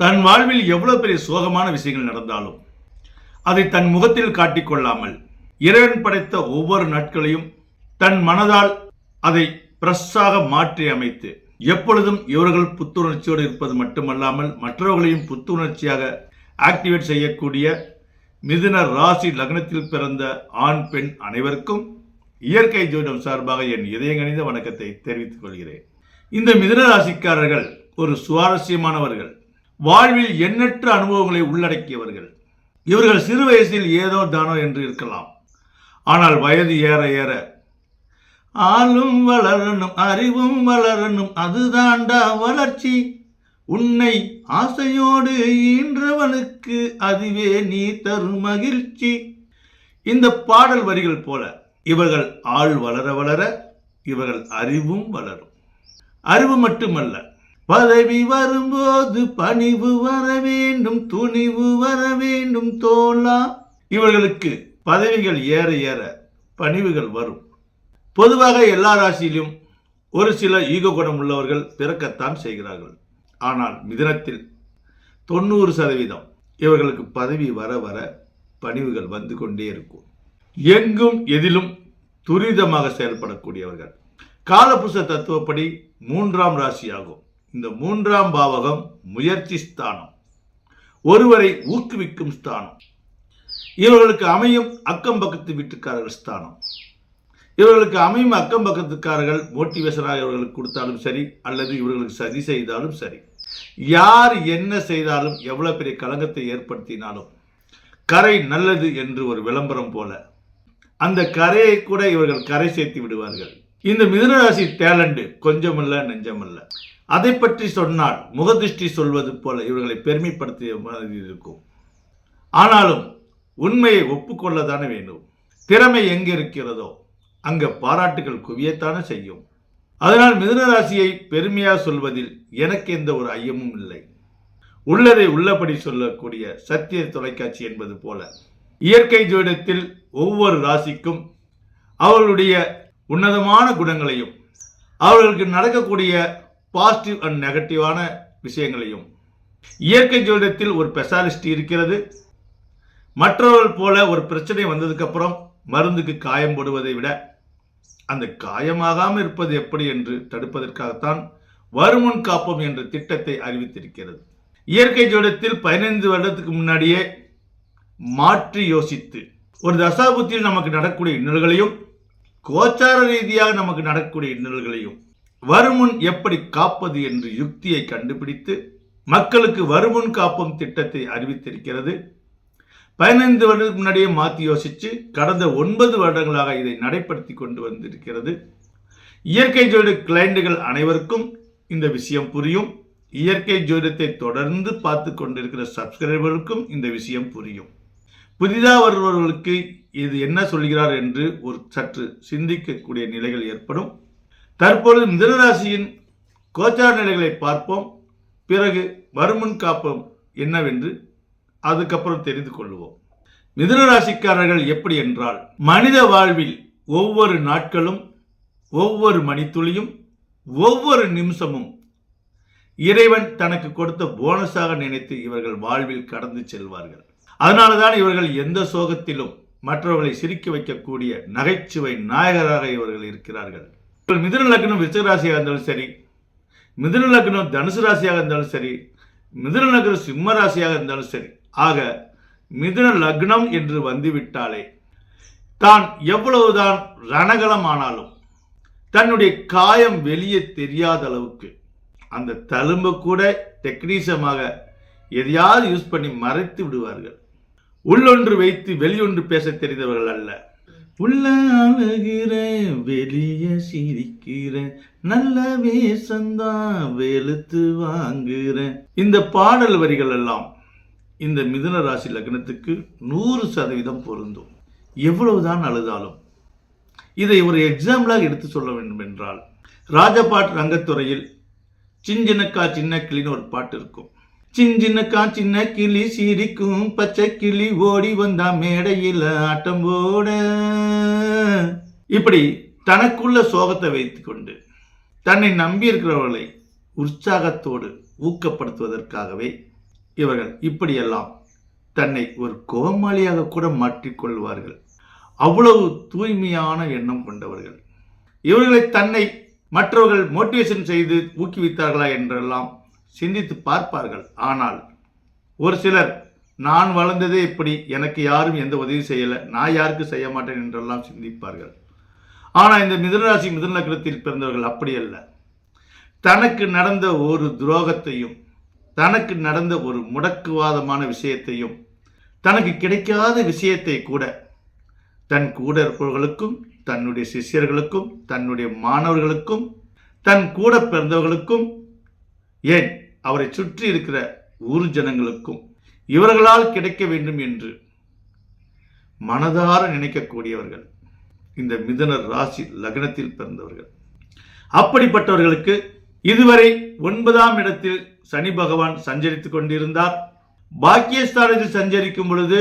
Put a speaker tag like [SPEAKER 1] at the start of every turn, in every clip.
[SPEAKER 1] தன் வாழ்வில் எவ்வளவு பெரிய சோகமான விஷயங்கள் நடந்தாலும் அதை தன் முகத்தில் காட்டிக்கொள்ளாமல் இறைவன் படைத்த ஒவ்வொரு நாட்களையும் தன் மனதால் அதை பிரஸ்ஸாக மாற்றி அமைத்து எப்பொழுதும் இவர்கள் புத்துணர்ச்சியோடு இருப்பது மட்டுமல்லாமல் மற்றவர்களையும் புத்துணர்ச்சியாக ஆக்டிவேட் செய்யக்கூடிய மிதுன ராசி லக்னத்தில் பிறந்த ஆண் பெண் அனைவருக்கும் இயற்கை ஜோதிடம் சார்பாக என் இதயங்கணிந்த வணக்கத்தை தெரிவித்துக் கொள்கிறேன். இந்த மிதுன ராசிக்காரர்கள் ஒரு சுவாரஸ்யமானவர்கள். வாழ்வில் எண்ணற்ற அனுபவங்களை உள்ளடக்கியவர்கள். இவர்கள் சிறு வயசில் ஏதோ தானோ என்று இருக்கலாம். ஆனால் வயது ஏற ஏற ஆளும் வளரணும் அறிவும் வளரணும் அதுதாண்டா வளர்ச்சி. உன்னை ஆசையோடு ஈன்றவனுக்கு அதுவே நீ தரும் மகிழ்ச்சி. இந்த பாடல் வரிகள் போல இவர்கள் ஆள் வளர வளர இவர்கள் அறிவும் வளரும். அறிவு மட்டுமல்ல பதவி வரும்போது பணிவு வர வேண்டும் துணிவு வர வேண்டும் தோலா இவர்களுக்கு பதவிகள் ஏற ஏற பணிவுகள் வரும். பொதுவாக எல்லா ராசியிலும் ஒரு சில ஈகோ குணம் உள்ளவர்கள் பிறக்கத்தான் செய்கிறார்கள். ஆனால் மிதனத்தில் தொண்ணூறு சதவீதம் இவர்களுக்கு பதவி வர வர பணிவுகள் வந்து கொண்டே இருக்கும். எங்கும் எதிலும் துரிதமாக செயல்படக்கூடியவர்கள். காலபுஷ தத்துவப்படி மூன்றாம் ராசியாகும். இந்த மூன்றாம் பாவகம் முயற்சி ஸ்தானம். ஒருவரை ஊக்குவிக்கும் ஸ்தானம். இவர்களுக்கு அமையும் அக்கம் பக்கத்து வீட்டுக்காரர்கள் ஸ்தானம். இவர்களுக்கு அமையும் அக்கம் பக்கத்துக்காரர்கள் மோட்டிவேஷனாக இவர்களுக்கு கொடுத்தாலும் சரி அல்லது இவர்களுக்கு சதி செய்தாலும் சரி. யார் என்ன செய்தாலும் எவ்வளோ பெரிய களங்கத்தை ஏற்படுத்தினாலும் கரை நல்லது என்று ஒரு விளம்பரம் போல அந்த கரையை கூட இவர்கள் கரை சேர்த்து விடுவார்கள். இந்த மிதனராசி டேலண்ட் கொஞ்சமல்ல நெஞ்சமல்ல அதை பற்றி சொன்னால் முகதிஷ்டி சொல்வது போல இவர்களை பெருமைப்படுத்திய மாதிரி இருக்கும். ஆனாலும் உண்மையை ஒப்புக்கொள்ளத்தானே வேண்டும். திறமை எங்கே இருக்கிறதோ அங்கே பாராட்டுகள் குவியத்தானே செய்யும். அதனால் மிதுனராசியை பெருமையாக சொல்வதில் எனக்கு எந்த ஒரு ஐயமும் இல்லை. உள்ளதை உள்ளபடி சொல்லக்கூடிய சத்திய தொலைக்காட்சி என்பது போல இயற்கை ஜோடத்தில் ஒவ்வொரு ராசிக்கும் அவர்களுடைய உன்னதமான குணங்களையும் அவர்களுக்கு நடக்கக்கூடிய பாசிட்டிவ் அண்ட் நெகட்டிவான விஷயங்களையும். இயற்கை ஜோதிடத்தில் ஒரு ஸ்பெஷாலிஸ்ட் இருக்கிறது. மற்றவர்கள் போல ஒரு பிரச்சனை வந்ததுக்கப்புறம் மருந்துக்கு காயம் போடுவதை விட அந்த காயமாகாமல் இருப்பது எப்படி என்று தடுப்பதற்காகத்தான் வருமுன் காப்போம் என்ற திட்டத்தை அறிவித்திருக்கிறது. இயற்கை ஜோடத்தில் பதினைந்து வருடத்துக்கு முன்னாடியே மாற்றி யோசித்து ஒரு தசாபுத்தியில் நமக்கு நடக்கக்கூடிய இன்னல்களையும் கோச்சார ரீதியாக நமக்கு நடக்கக்கூடிய இன்னல்களையும் வருமுன் எப்படி காப்பது என்று யுக்தியை கண்டுபிடித்து மக்களுக்கு வருமுன் காப்போம் திட்டத்தை அறிவித்திருக்கிறது. பதினைந்து வருடத்துக்கு முன்னாடியே மாற்றி யோசித்து கடந்த ஒன்பது வருடங்களாக இதை நடைப்படுத்தி கொண்டு வந்திருக்கிறது. இயற்கை ஜோதிட கிளைண்டுகள் அனைவருக்கும் இந்த விஷயம் புரியும். இயற்கை ஜோதிடத்தை தொடர்ந்து பார்த்து கொண்டிருக்கிற சப்ஸ்கிரைபர்களுக்கும் இந்த விஷயம் புரியும். புதிதாக வருபவர்களுக்கு இது என்ன சொல்கிறார் என்று ஒரு சற்று சிந்திக்கக்கூடிய நிலைகள் ஏற்படும். தற்பொழுது மிதனராசியின் கோச்சார நிலைகளை பார்ப்போம். பிறகு வருமுன் காப்போம் என்னவென்று அதுக்கப்புறம் தெரிந்து கொள்வோம். மிதுன ராசிக்காரர்கள் எப்படி என்றால் மனித வாழ்வில் ஒவ்வொரு நாட்களும் ஒவ்வொரு மணித்துளியும் ஒவ்வொரு நிமிஷமும் இறைவன் தனக்கு கொடுத்த போனஸாக நினைத்து இவர்கள் வாழ்வில் கடந்து செல்வார்கள். அதனால தான் இவர்கள் எந்த சோகத்திலும் மற்றவர்களை சிரிக்க வைக்கக்கூடிய நகைச்சுவை நாயகராக இவர்கள் இருக்கிறார்கள். இப்போ மிதுன லக்னம் விருச்சராசியாக இருந்தாலும் சரி மிதுன லக்னம் தனுசு ராசியாக இருந்தாலும் சரி மிதுன லக்னம் சிம்ம ராசியாக இருந்தாலும் சரி ஆக மிதுன லக்னம் என்று வந்துவிட்டாலே தான் எவ்வளவுதான் ரணகலம் ஆனாலும் தன்னுடைய காயம் வெளியே தெரியாத அளவுக்கு அந்த தழும்பை கூட டெக்னீஷமாக எதையாவது யூஸ் பண்ணி மறைத்து விடுவார்கள். உள்ளொன்று வைத்து வெளியொன்று பேச தெரிந்தவர்கள் அல்ல. உள்ள அழுகிறேன் வெளிய சிரிக்கிறேன் நல்ல வேஷந்தான் வெளுத்து வாங்குற. இந்த பாடல் வரிகள் எல்லாம் இந்த மிதுன ராசி லக்னத்துக்கு நூறு சதவீதம் பொருந்தும். எவ்வளவுதான் அழுதாலும். இதை ஒரு எக்ஸாம்பிளாக எடுத்து சொல்ல வேண்டும் என்றால் ராஜபாட் ரங்கத்துறையில் சின்சின்னக்கா சின்ன கிளின்னு ஒரு பாட்டு இருக்கும். சின்ன சின்ன கிளி சிரிக்கும் பச்சை கிளி ஓடி வந்தா மேடையில் ஆட்டம் போட. இப்படி தனக்குள்ள சோகத்தை வைத்துக்கொண்டு தன்னை நம்பி இருக்கிறவர்களை உற்சாகத்தோடு ஊக்கப்படுத்துவதற்காகவே இவர்கள் இப்படியெல்லாம் தன்னை ஒரு கோமாளியாக கூட மாற்றிக்கொள்வார்கள் அவ்வளவு தூய்மையான எண்ணம் கொண்டவர்கள். இவர்களை தன்னை மற்றவர்கள் மோட்டிவேஷன் செய்து ஊக்குவித்தார்களா என்றெல்லாம் சிந்தித்து பார்ப்பார்கள். ஆனால் ஒரு சிலர் நான் வளர்ந்ததே இப்படி எனக்கு யாரும் எந்த உதவி செய்யலை நான் யாருக்கு செய்ய மாட்டேன் என்றெல்லாம் சிந்திப்பார்கள். ஆனால் இந்த மிதனராசி மிதுன பிறந்தவர்கள் அப்படி அல்ல. தனக்கு நடந்த ஒரு துரோகத்தையும் தனக்கு நடந்த ஒரு முடக்குவாதமான விஷயத்தையும் தனக்கு கிடைக்காத விஷயத்தை கூட தன் கூட இருப்பவர்களுக்கும் தன்னுடைய சிஷ்யர்களுக்கும் தன்னுடைய மாணவர்களுக்கும் தன் கூட பிறந்தவர்களுக்கும் ஏன் அவரை சுற்றி இருக்கிற ஊர் ஜனங்களுக்கும் இவர்களால் கிடைக்க வேண்டும் என்று மனதார நினைக்கக்கூடியவர்கள் இந்த மிதனர் ராசி லக்னத்தில் பிறந்தவர்கள். அப்படிப்பட்டவர்களுக்கு இதுவரை ஒன்பதாம் இடத்தில் சனி பகவான் சஞ்சரித்துக் கொண்டிருந்தார். பாக்கியஸ்தானத்தில் சஞ்சரிக்கும் பொழுது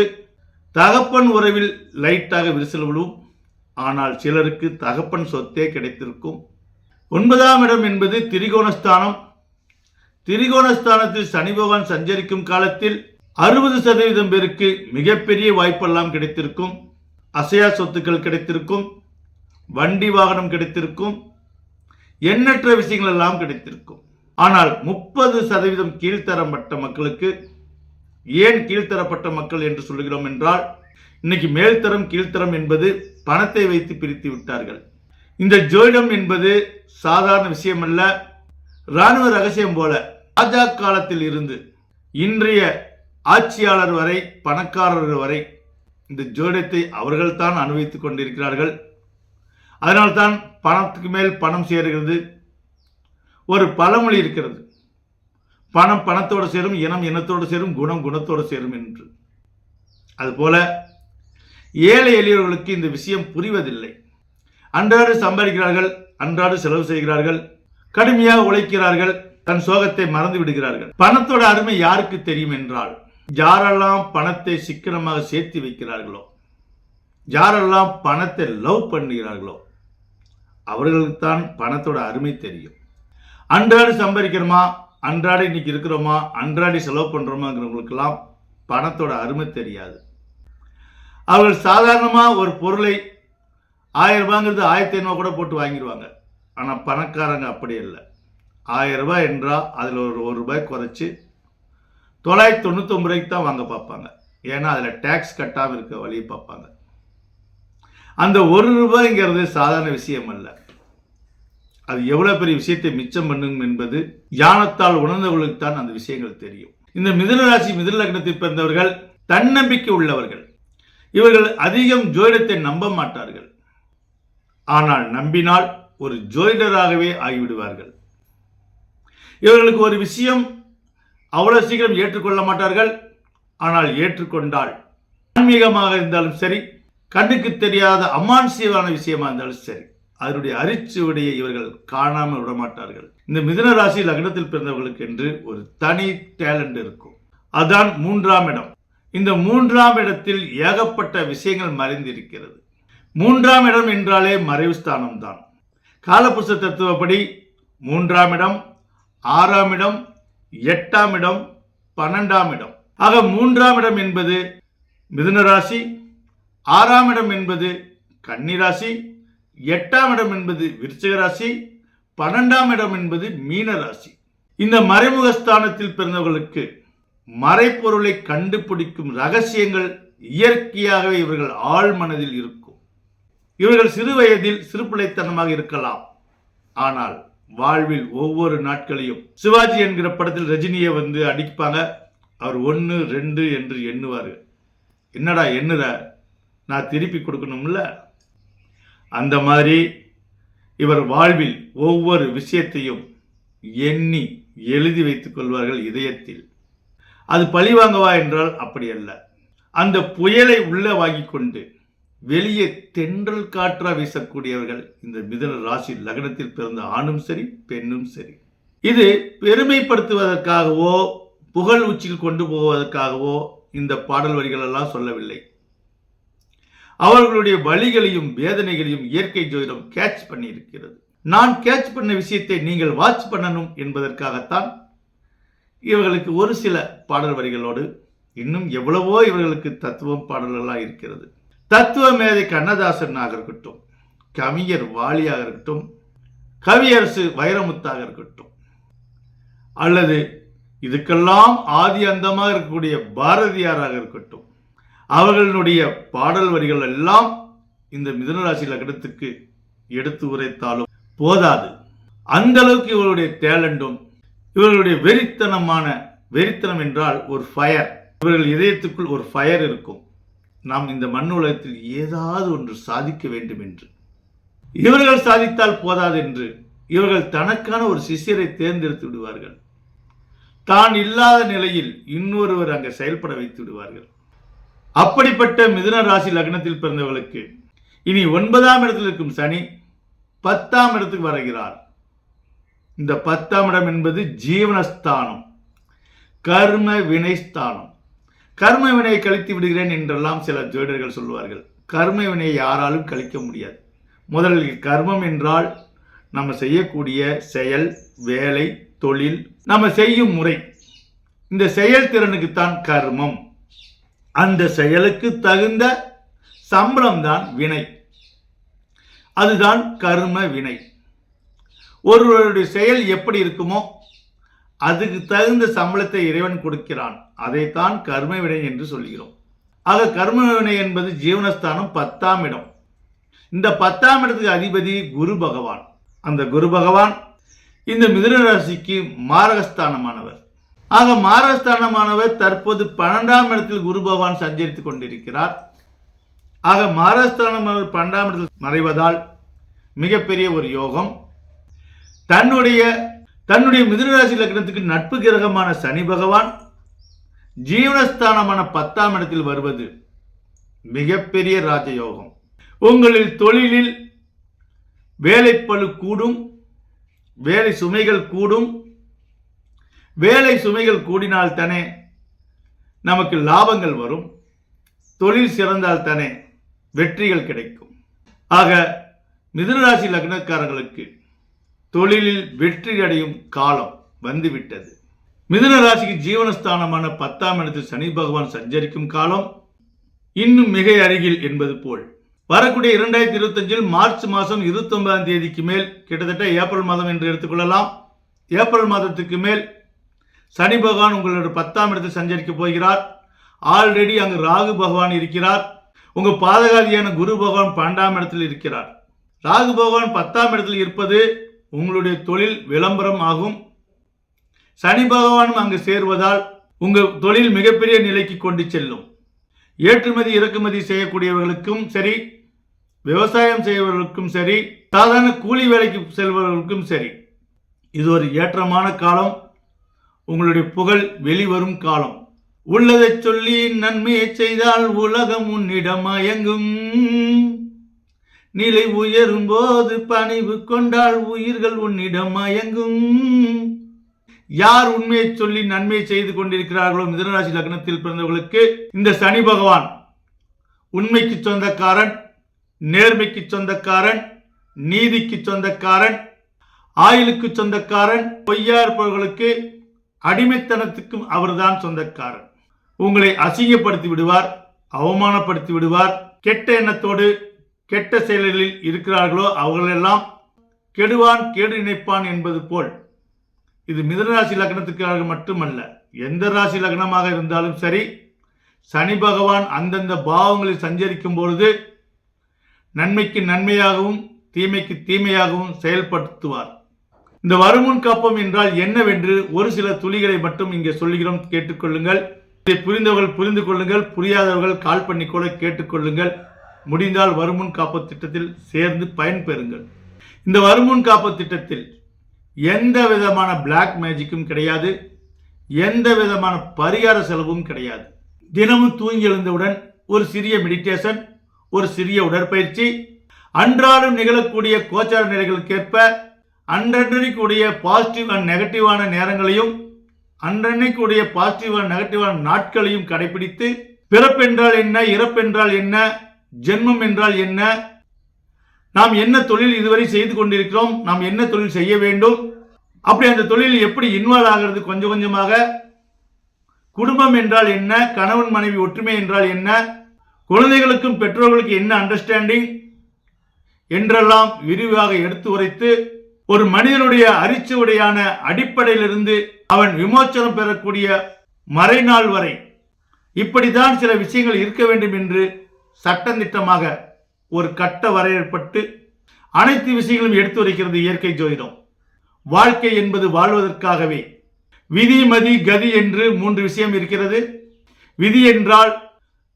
[SPEAKER 1] தகப்பன் உறவில் லைட்டாக விரிசல் விழும். ஆனால் சிலருக்கு தகப்பன் சொத்தே கிடைத்திருக்கும். ஒன்பதாம் இடம் என்பது திரிகோணஸ்தானம். திரிகோணஸ்தானத்தில் சனி பகவான் சஞ்சரிக்கும் காலத்தில் அறுபது சதவீதம் பேருக்கு மிகப்பெரிய வாய்ப்பெல்லாம் கிடைத்திருக்கும். அசையா சொத்துக்கள் கிடைத்திருக்கும். வண்டி வாகனம் கிடைத்திருக்கும். எண்ணற்ற விஷயங்கள் எல்லாம் கிடைத்திருக்கும். ஆனால் முப்பது சதவீதம் கீழ்த்தரப்பட்ட மக்களுக்கு ஏன் கீழ்த்தரப்பட்ட மக்கள் என்று சொல்லுகிறோம் என்றால் இன்னைக்கு மேல்தரம் கீழ்த்தரம் என்பது பணத்தை வைத்து பிரித்து விட்டார்கள். இந்த ஜோதிடம் என்பது சாதாரண விஷயம் அல்ல இராணுவ ரகசியம் போல ராஜா காலத்தில் இருந்து இன்றைய ஆட்சியாளர் வரை பணக்காரர்கள் வரை இந்த ஜோடத்தை அவர்கள்தான் அனுபவித்துக் கொண்டிருக்கிறார்கள். அதனால்தான் பணத்துக்கு மேல் பணம் சேருகிறது. ஒரு பழமொழி இருக்கிறது. பணம் பணத்தோடு சேரும் இனம் இனத்தோடு சேரும் குணம் குணத்தோடு சேரும் என்று. அதுபோல ஏழை எளியவர்களுக்கு இந்த விஷயம் புரிவதில்லை. அன்றாடு சம்பாதிக்கிறார்கள் அன்றாடு செலவு செய்கிறார்கள். கடுமையாக உழைக்கிறார்கள் தன் சோகத்தை மறந்து விடுகிறார்கள். பணத்தோட அருமை யாருக்கு தெரியும் என்றால் யாரெல்லாம் பணத்தை சிக்கனமாக சேர்த்து வைக்கிறார்களோ யாரெல்லாம் பணத்தை லவ் பண்ணுகிறார்களோ அவர்களுக்குத்தான் பணத்தோட அருமை தெரியும். அன்றாடி சம்பாதிக்கிறோமா? அன்றாடி இன்னைக்கு இருக்கிறோமா? அன்றாடி செலவு பண்ணுறோமாங்கிறவங்களுக்கெல்லாம் பணத்தோட அருமை தெரியாது. அவர்கள் சாதாரணமாக ஒரு பொருளை ஆயிரம் ரூபாங்கிறது ஆயிரத்தி ஐநூறு கூட போட்டு வாங்கிடுவாங்க. ஆனால் பணக்காரங்க அப்படி இல்லை. ஆயிரம் ரூபாய் என்றால் அதில் ஒரு ஒரு ரூபாய் குறைச்சி தொள்ளாயிரத்தி தொண்ணூத்தொம்பது ரூபாய்க்கு தான் வாங்க பார்ப்பாங்க. ஏன்னா அதில் டேக்ஸ் கட்டாமல் இருக்க வழியை பார்ப்பாங்க. அந்த ஒரு ரூபாய்ங்கிறது சாதாரண விஷயம் அல்ல. அது எவ்வளோ பெரிய விஷயத்தை மிச்சம் பண்ணும் என்பது ஞானத்தால் உணர்ந்தவர்களுக்கு தான் அந்த விஷயங்கள் தெரியும். இந்த மிதனராசி ராசி லக்னத்தில் பிறந்தவர்கள் தன்னம்பிக்கை உள்ளவர்கள். இவர்கள் அதிகம் ஜோதிடத்தை நம்ப மாட்டார்கள். ஆனால் நம்பினால் ஒரு ஜோதிடராகவே ஆகிவிடுவார்கள். இவர்களுக்கு ஒரு விஷயம் அவ்வளவு சீக்கிரம் ஏற்றுக்கொள்ள மாட்டார்கள். ஆனால் ஏற்றுக்கொண்டால் ஆன்மீகமாக இருந்தாலும் சரி கண்ணுக்கு தெரியாத அமானுஷ்யமான விஷயமா இருந்தாலும் சரி அதனுடைய அரிச்சுவடையை இவர்கள் காணாமல் விட மாட்டார்கள். இந்த மிதன ராசி லக்னத்தில் பிறந்தவர்களுக்கு என்று ஒரு தனி டேலண்ட் இருக்கும். அதான் மூன்றாம் இடம். இந்த மூன்றாம் இடத்தில் ஏகப்பட்ட விஷயங்கள் மறைந்திருக்கிறது. மூன்றாம் இடம் என்றாலே மறைவு ஸ்தானம் தான் காலபுருஷ தத்துவப்படி மூன்றாம் இடம் ஆறாம் இடம் எட்டாம் இடம் பன்னெண்டாம் இடம். ஆக மூன்றாம் இடம் என்பது மிதுன ராசி ஆறாம் இடம் என்பது கன்னிராசி எட்டாம் இடம் என்பது விருச்சிக ராசி பன்னெண்டாம் இடம் என்பது மீன ராசி. இந்த மறைமுக ஸ்தானத்தில் பிறந்தவர்களுக்கு மறைப்பொருளை கண்டுபிடிக்கும் ரகசியங்கள் இயற்கையாகவே இவர்கள் ஆழ் மனதில் இருக்கும். இவர்கள் சிறு வயதில் சிறுபிள்ளைத்தனமாக இருக்கலாம். ஆனால் வாழ்வில் ஒவ்வொரு நாட்களையும் சிவாஜி என்கிற படத்தில் ரஜினியை வந்து அடிப்பாங்க. அவர் ஒன்று ரெண்டு என்று எண்ணுவார். என்னடா எண்ணுற? நான் திருப்பி கொடுக்கணும்ல? அந்த மாதிரி இவர் வாழ்வில் ஒவ்வொரு விஷயத்தையும் எண்ணி எழுதி வைத்துக் கொள்வார்கள் இதயத்தில். அது பழிவாங்கவா என்றால் அப்படி அல்ல. அந்த புயலை உள்ளே வாங்கி கொண்டு வெளியே தென்றல் காற்றா வீசக்கூடியவர்கள் இந்த மிதன ராசி லக்னத்தில் பிறந்த ஆணும் சரி பெண்ணும் சரி. இது பெருமைப்படுத்துவதற்காகவோ புகழ் உச்சியில் கொண்டு போவதற்காகவோ இந்த பாடல் வரிகள் எல்லாம் சொல்லவில்லை. அவர்களுடைய வழிகளையும் வேதனைகளையும் இயற்கை ஜோதிடம் கேட்ச் பண்ணியிருக்கிறது. நான் கேட்ச் பண்ண விஷயத்தை நீங்கள் வாட்ச் பண்ணணும் என்பதற்காகத்தான் இவர்களுக்கு ஒரு சில பாடல் வரிகளோடு இன்னும் எவ்வளவோ இவர்களுக்கு தத்துவம் பாடல்களாக இருக்கிறது. தத்துவ மேதை கண்ணதாசனாக இருக்கட்டும் கவிஞர் வாலியாக இருக்கட்டும் கவியரசு வைரமுத்தாக இருக்கட்டும் அல்லது இதுக்கெல்லாம் ஆதி அந்தமாக இருக்கக்கூடிய பாரதியாராக இருக்கட்டும் அவர்களுடைய பாடல் வரிகள் எல்லாம் இந்த மிதனராசி லக்னத்துக்கு எடுத்து உரைத்தாலும் போதாது. அந்த அளவுக்கு இவர்களுடைய டேலண்டும் இவர்களுடைய வெறித்தனமான வெறித்தனம் என்றால் ஒரு ஃபயர் இவர்கள் இதயத்துக்குள் ஒரு ஃபயர் இருக்கும். நாம் இந்த மண் உலகத்தில் ஏதாவது ஒன்று சாதிக்க வேண்டும் என்று. இவர்கள் சாதித்தால் போதாது என்று இவர்கள் தனக்கான ஒரு சிஷ்யரை தேர்ந்தெடுத்து விடுவார்கள். தான் இல்லாத நிலையில் இன்னொருவர் அங்கே செயல்பட வைத்து விடுவார்கள். அப்படிப்பட்ட மிதுன ராசி லக்னத்தில் பிறந்தவர்களுக்கு இனி ஒன்பதாம் இடத்தில் இருக்கும் சனி பத்தாம் இடத்துக்கு வருகிறார். இந்த பத்தாம் இடம் என்பது ஜீவனஸ்தானம் கர்ம வினைஸ்தானம். கர்ம வினையை கழித்து விடுகிறேன் என்றெல்லாம் சில ஜோடர்கள் சொல்வார்கள் கர்ம வினையை யாராலும் கழிக்க முடியாது. முதலில் கர்மம் என்றால் நம்ம செய்யக்கூடிய செயல் வேலை தொழில் நம்ம செய்யும் முறை. இந்த செயல்திறனுக்குத்தான் கர்மம். அந்த செயலுக்கு தகுந்த சம்பளம் தான் வினை. அதுதான் கர்ம வினை. ஒருவருடைய செயல் எப்படி இருக்குமோ அதுக்கு தகுந்த சம்பளத்தை இறைவன் கொடுக்கிறான். அதைத்தான் கர்ம வினை என்று சொல்கிறோம். ஆக கர்ம வினை என்பது ஜீவனஸ்தானம் பத்தாம் இடம். இந்த பத்தாம் இடத்துக்கு அதிபதி குரு பகவான். அந்த குரு பகவான் இந்த மிதுன ராசிக்கு மாரகஸ்தானமானவர். ஆக மாரகஸ்தானமானவர் தற்போது பன்னெண்டாம் இடத்தில் குரு பகவான் சஞ்சரித்துக் கொண்டிருக்கிறார். ஆக மாரகஸ்தானமானவர் பன்னெண்டாம் இடத்தில் மறைவதால் மிகப்பெரிய ஒரு யோகம். தன்னுடைய தன்னுடைய மிதுனராசி லக்னத்துக்கு நட்பு கிரகமான சனி பகவான் ஜீவனஸ்தானமான பத்தாம் இடத்தில் வருவது மிகப்பெரிய ராஜயோகம். உங்களில் தொழிலில் வேலைப்பளு கூடும் வேலை சுமைகள் கூடும் வேலை சுமைகள் கூடினால் தானே நமக்கு லாபங்கள் வரும் தொழில் சிறந்தால் தானே வெற்றிகள் கிடைக்கும். ஆக மிதுனராசி லக்னக்காரர்களுக்கு தொழிலில் வெற்றி அடையும் காலம் வந்துவிட்டது. மிதுன ராசிக்கு ஜீவனஸ்தானமான பத்தாம் இடத்தில் சனி பகவான் சஞ்சரிக்கும் காலம் இன்னும் மிக அருகில் என்பது போல். வரக்கூடிய இரண்டாயிரத்தி இருபத்தஞ்சில் மார்ச் மாதம் இருபத்தி ஒன்பதாம் தேதிக்கு மேல் கிட்டத்தட்ட ஏப்ரல் மாதம் என்று எடுத்துக்கொள்ளலாம். ஏப்ரல் மாதத்துக்கு மேல் சனி பகவான் உங்களோட பத்தாம் இடத்தில் சஞ்சரிக்கப் போகிறார். ஆல்ரெடி அங்கு ராகு பகவான் இருக்கிறார். உங்கள் பாதகாதியான குரு பகவான் பன்னெண்டாம் இடத்தில் இருக்கிறார். ராகு பகவான் பத்தாம் இடத்தில் இருப்பது உங்களுடைய தொழில் விளம்பரம் ஆகும். சனி பகவானும் அங்கு சேர்வதால் உங்கள் தொழில் மிகப்பெரிய நிலைக்கு கொண்டு செல்லும். ஏற்றுமதி இறக்குமதி செய்யக்கூடியவர்களுக்கும் சரி விவசாயம் செய்பவர்களுக்கும் சரி சாதாரண கூலி வேலைக்கு செல்பவர்களுக்கும் சரி இது ஒரு ஏற்றமான காலம். உங்களுடைய புகழ் வெளிவரும் காலம். உள்ளதைச் சொல்லி நன்மையை செய்தால் உலகம் உன்னிடம் மயங்கும். நிலை உயரும் போது பணிவு கொண்டால் உயிர்கள் உன்னிடம் மயங்கும். யார் உண்மையை சொல்லி நன்மை செய்து கொண்டிருக்கிறார்களோ மிதனராசி லக்னத்தில் பிறந்தவர்களுக்கு இந்த சனி பகவான் உண்மைக்கு சொந்தக்காரன் நேர்மைக்கு சொந்தக்காரன் நீதிக்கு சொந்தக்காரன் ஆயுளுக்கு சொந்தக்காரன் பொய்யா இருப்பவர்களுக்கு அடிமைத்தனத்துக்கும் அவர்தான் சொந்தக்காரன். உங்களை அசிங்கப்படுத்தி விடுவார் அவமானப்படுத்தி விடுவார் கெட்ட எண்ணத்தோடு கெட்ட செயல்களில் இருக்கிறார்களோ அவர்களெல்லாம் கெடுவான் கேடு நினைப்பான் என்பது போல். இது மிதனராசி லக்னத்துக்காக மட்டுமல்ல. எந்த ராசி லக்னமாக இருந்தாலும் சரி சனி பகவான் அந்தந்த பாவங்களில் சஞ்சரிக்கும் பொழுது நன்மைக்கு நன்மையாகவும் தீமைக்கு தீமையாகவும் செயல்படுத்துவார். இந்த வருமுன் காப்பம் என்றால் என்னவென்று ஒரு சில துளிகளை மட்டும் இங்கே சொல்லுகிறோம். கேட்டுக்கொள்ளுங்கள். இதை புரிந்தவர்கள் புரிந்து கொள்ளுங்கள். புரியாதவர்கள் கால் பண்ணி கூட கேட்டுக்கொள்ளுங்கள். முடிந்தால் வருமுன் காப்பு திட்டத்தில் சேர்ந்து பயன்பெறுங்கள் இந்த வருமுன் காப்பு திட்டத்தில் எந்த விதமான பிளாக் மேஜிக்கும் கிடையாது. எந்த விதமான பரிகார செலவும் கிடையாது. தினமும் தூங்கி எழுந்தவுடன் ஒரு சிறிய மெடிடேஷன் ஒரு சிறிய உடற்பயிற்சி அன்றாடம் நிகழக்கூடிய கோச்சார நிலைகளுக்கேற்ப அன்றன்றைக்குடைய பாசிட்டிவ் அண்ட் நெகட்டிவான நேரங்களையும் அன்றன்னைக்குடைய பாசிட்டிவ் அண்ட் நெகட்டிவான நாட்களையும் கடைபிடித்து பிறப்பென்றால் என்ன இறப்பென்றால் என்ன ஜென்மம் என்றால் என்ன? நாம் என்ன தொழில் இதுவரை செய்து கொண்டிருக்கிறோம்? நாம் என்ன தொழில் செய்ய வேண்டும்? அப்படி அந்த தொழிலில் எப்படி இன்வால்வ் ஆகிறது கொஞ்சம் கொஞ்சமாக? குடும்பம் என்றால் என்ன? கணவன் மனைவி ஒற்றுமை என்றால் என்ன? குழந்தைகளுக்கும் பெற்றோர்களுக்கு என்ன அண்டர்ஸ்டாண்டிங் என்றெல்லாம் விரிவாக எடுத்து உரைத்து ஒரு மனிதனுடைய அரிச்சுவடையான அடிப்படையிலிருந்து அவன் விமோச்சனம் பெறக்கூடிய மறைநாள் வரை இப்படித்தான் சில விஷயங்கள் இருக்க வேண்டும் என்று சட்டந்திட்டமாக ஒரு கட்ட வரையப்பட்டு அனைத்து விஷயங்களும் எடுத்து வைக்கிறது இயற்கை ஜோதிடம். வாழ்க்கை என்பது வாழ்வதற்காகவே. விதி மதி கதி என்று மூன்று விஷயம் இருக்கிறது. விதி என்றால்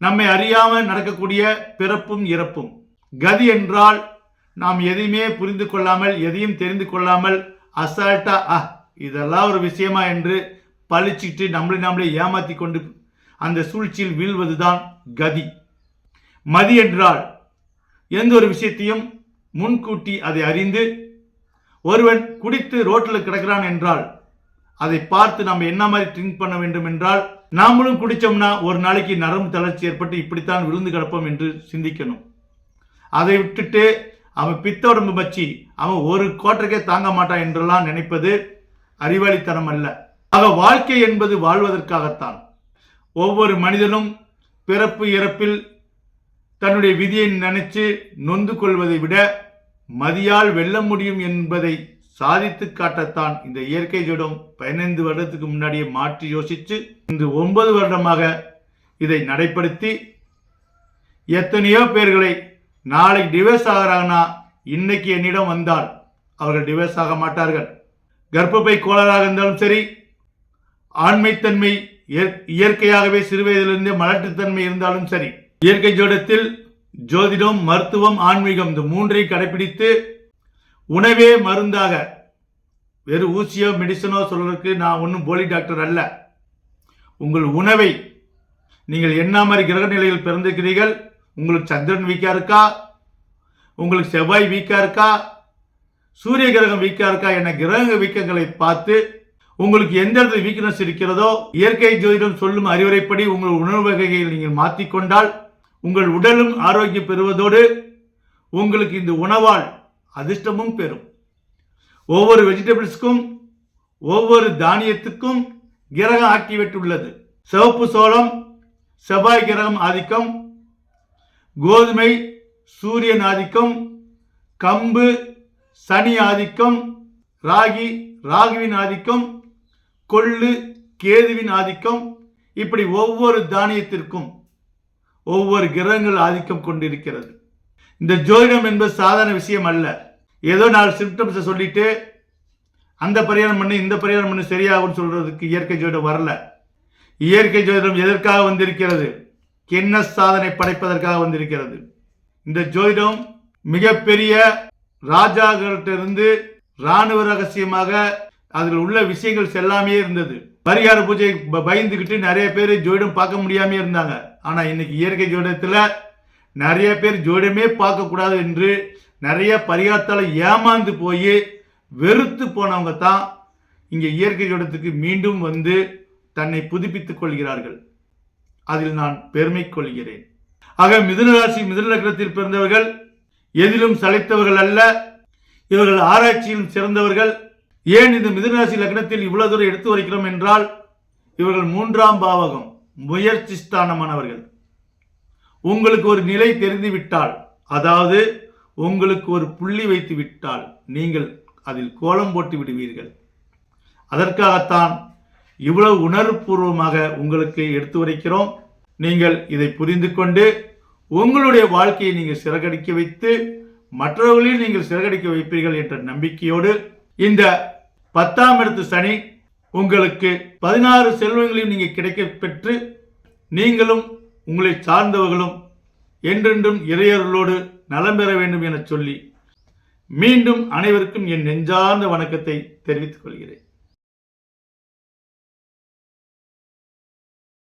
[SPEAKER 1] நம்மை அறியாமல் நடக்கக்கூடிய பிறப்பும் இறப்பும். கதி என்றால் நாம் எதையுமே புரிந்து கொள்ளாமல் எதையும் தெரிந்து கொள்ளாமல் அசால்ட்டா ஆ இதெல்லாம் ஒரு விஷயமா என்று பழிச்சிட்டு நம்மளை நாமளே ஏமாத்தி கொண்டு அந்த சூழ்ச்சியில் வீழ்வதுதான் கதி. மதி என்றால் எந்த ஒரு விஷயத்தையும் முன்கூட்டி அதை அறிந்து ஒருவன் குடித்து ரோட்டில் கிடக்கிறான் என்றால் அதை பார்த்து நம்ம என்ன மாதிரி ட்ரிங்க் பண்ண வேண்டும் என்றால் நாமளும் குடித்தோம்னா ஒரு நாளைக்கு நரம்பு தளர்ச்சி ஏற்பட்டு இப்படித்தான் விழுந்து கிடப்போம் என்று சிந்திக்கணும். அதை விட்டுட்டு அவன் பித்த உடம்பு பச்சி அவன் ஒரு கோட்டருக்கே தாங்க மாட்டான் என்றெல்லாம் நினைப்பது அறிவாளித்தனம் அல்ல. ஆக வாழ்க்கை என்பது வாழ்வதற்காகத்தான். ஒவ்வொரு மனிதனும் பிறப்பு இறப்பில் தன்னுடைய விதியை நினைச்சு நொந்து கொள்வதை விட மதியால் வெல்ல முடியும் என்பதை சாதித்து காட்டத்தான் இந்த இயற்கை ஜோடம் பதினைந்து வருடத்துக்கு முன்னாடியே மாற்றி யோசித்து இந்த ஒன்பது வருடமாக இதை நடைப்படுத்தி எத்தனையோ பேர்களை நாளைக்கு டிவைஸ் ஆகிறாங்கன்னா இன்னைக்கு என்னிடம் வந்தால் அவர்கள் டிவைஸ் ஆக மாட்டார்கள். கர்ப்பப்பை கோளாறாக இருந்தாலும் சரி ஆண்மைத்தன்மை இயற்- இயற்கையாகவே சிறுவயதிலிருந்தே மலட்டுத்தன்மை இருந்தாலும் சரி இயற்கை ஜோடத்தில் ஜோதிடம் மருத்துவம் ஆன்மீகம் இந்த மூன்றையும் கடைபிடித்து உணவே மருந்தாக. வெறும் ஊசியோ மெடிசனோ சொல்றதுக்கு நான் ஒன்றும் போலி டாக்டர் அல்ல. உங்கள் உணவை நீங்கள் என்ன மாதிரி கிரக நிலையில் பிறந்திருக்கிறீர்கள். உங்களுக்கு சந்திரன் வீக்கா இருக்கா? உங்களுக்கு செவ்வாய் வீக்கா இருக்கா? சூரிய கிரகம் வீக்கா இருக்கா என கிரக வீக்கங்களை பார்த்து உங்களுக்கு எந்த இடத்துல வீக்னஸ் இருக்கிறதோ இயற்கை ஜோதிடம் சொல்லும் அறிவுரைப்படி உங்கள் உணவு வகைகளை நீங்கள் மாற்றிக்கொண்டால் உங்கள் உடலும் ஆரோக்கியம் பெறுவதோடு உங்களுக்கு இந்த உணவால் அதிர்ஷ்டமும் பெறும். ஒவ்வொரு வெஜிடபிள்ஸ்க்கும் ஒவ்வொரு தானியத்துக்கும் கிரகம் ஆக்டிவேட் சிவப்பு சோளம் செவ்வாய் கிரகம் ஆதிக்கம் கோதுமை சூரியன் ஆதிக்கம் கம்பு சனி ஆதிக்கம் ராகி ராகுவின் ஆதிக்கம் கொள்ளு கேதுவின் ஆதிக்கம் இப்படி ஒவ்வொரு தானியத்திற்கும் ஒவ்வொரு கிரகங்கள் ஆதிக்கம் கொண்டிருக்கிறது. இந்த ஜோதிடம் என்பது சாதாரண விஷயம் அல்ல. ஏதோ நாலு சிம்டம்ஸை சொல்லிட்டு அந்த பரிகாரம் பண்ணு இந்த பரிகாரம் பண்ணு சரியாகும்னு சொல்றதுக்கு இயற்கை ஜோதிடம் வரல. இயற்கை ஜோதிடம் எதற்காக வந்திருக்கிறது? கின்னஸ் சாதனை படைப்பதற்காக வந்திருக்கிறது? இந்த ஜோதிடம் மிகப்பெரிய ராஜாக்களிட்டிருந்து இராணுவ ரகசியமாக அதில் உள்ள விஷயங்கள் செல்லாமையே இருந்தது. பரிகார பூஜை பயந்துக்கிட்டு நிறைய பேர் ஜோடம் பார்க்க முடியாம இருந்தாங்க. ஆனா இன்னைக்கு இயற்கை ஜோடத்தில் நிறைய பேர் ஜோடமே பார்க்க கூடாது என்று நிறைய பரிகாரத்தால் ஏமாந்து போய் வெறுத்து போனவங்க தான் இங்கே இயற்கை ஜோடத்துக்கு மீண்டும் வந்து தன்னை புதுப்பித்துக் கொள்கிறார்கள். அதில் நான் பெருமை கொள்கிறேன். ஆக மிதுனராசி ராசி பிறந்தவர்கள் எதிலும் சளைத்தவர்கள் அல்ல. இவர்கள் ஆராய்ச்சியிலும் சிறந்தவர்கள். ஏன் இந்த மிதுனராசி லக்னத்தில் இவ்வளவு தூரம் எடுத்து வைக்கிறோம் என்றால் இவர்கள் மூன்றாம் பாவகம் முயற்சி ஸ்தானமானவர்கள். உங்களுக்கு ஒரு நிலை தெரிந்து விட்டால் அதாவது உங்களுக்கு ஒரு புள்ளி வைத்து விட்டால் நீங்கள் அதில் கோலம் போட்டு விடுவீர்கள். அதற்காகத்தான் இவ்வளவு உணர்வுபூர்வமாக உங்களுக்கு எடுத்து வரைக்கிறோம் நீங்கள் இதை புரிந்து கொண்டு உங்களுடைய வாழ்க்கையை நீங்கள் சிறகடிக்க வைத்து மற்றவர்களையும் நீங்கள் சிறகடிக்க வைப்பீர்கள் என்ற நம்பிக்கையோடு இந்த பத்தாம் இடத்து சனி உங்களுக்கு பதினாறு செல்வங்களையும் நீங்கள் கிடைக்க பெற்று நீங்களும் உங்களை சார்ந்தவர்களும் என்றென்றும் இறையர்களோடு நலம் பெற வேண்டும் என சொல்லி மீண்டும் அனைவருக்கும் என் நெஞ்சார்ந்த வணக்கத்தை தெரிவித்துக் கொள்கிறேன்.